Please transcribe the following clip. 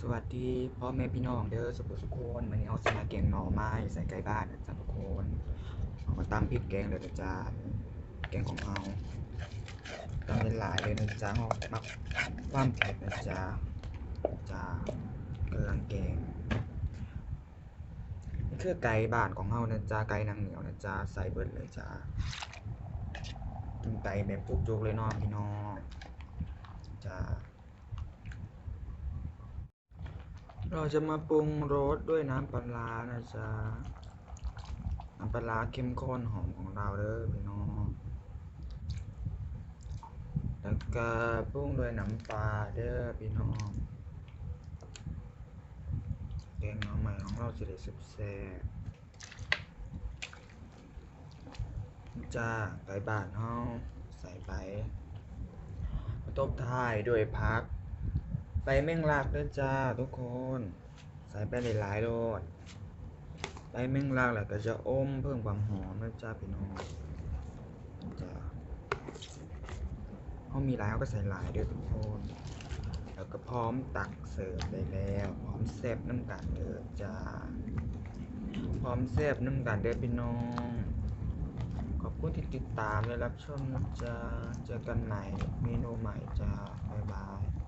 สวัสดีพ่อแม่พี่น้องเด้อสุขสุขคนวันนี้เอาสมาแกงหน่อไม้ใส่ไก่บ้านนะจ๊ะทุกคนเอามาตำพริกแกงเลยนะจ๊ะแกงของเราตำเป็นหลายเลยนะจ๊ะเอามักความเผ็ดนะจ๊ะจ๊ะกำลังแกงนี่คือไก่บ้านของเรานะจ๊ะไก่นางเหนียวนะจ๊ะใส่เบิดเลยจ๊ะกินไก่แบบจุกๆเลยเน้องพี่น้องจ้า เราจะมาปรุงรสด้วยน้ำปลาร้านะจ๊ะ น้ำปลาเข้มข้นหอมของเราเด้อพี่น้อง แล้วก็ปรุงด้วยน้ำปลาเด้อพี่น้องแกงหน่อไม้ของเราจะได้แซ่บจ้าไก่บาทเฮาใส่ไปตบท้ายด้วยพัก ใบแมงลักด้วยจ้าทุกคน ใส่ไปหลายๆโดดใบแมงลักแล้วก็จะอมเพิ่มความหอมด้วยจ้าพี่น้องจ้าเขามีหลายเขาก็ใส่หลายด้วยทุกคน แล้วก็พร้อมตักเสิร์ฟได้แล้ว พร้อมแซ่บน้ำกันเด้อจ้า พร้อมแซ่บน้ำกันเด้อพี่น้อง ขอบคุณที่ติดตามและรับชมนะจ๊ะเจอกันใหม่เมนูใหม่จ้า บ๊ายบาย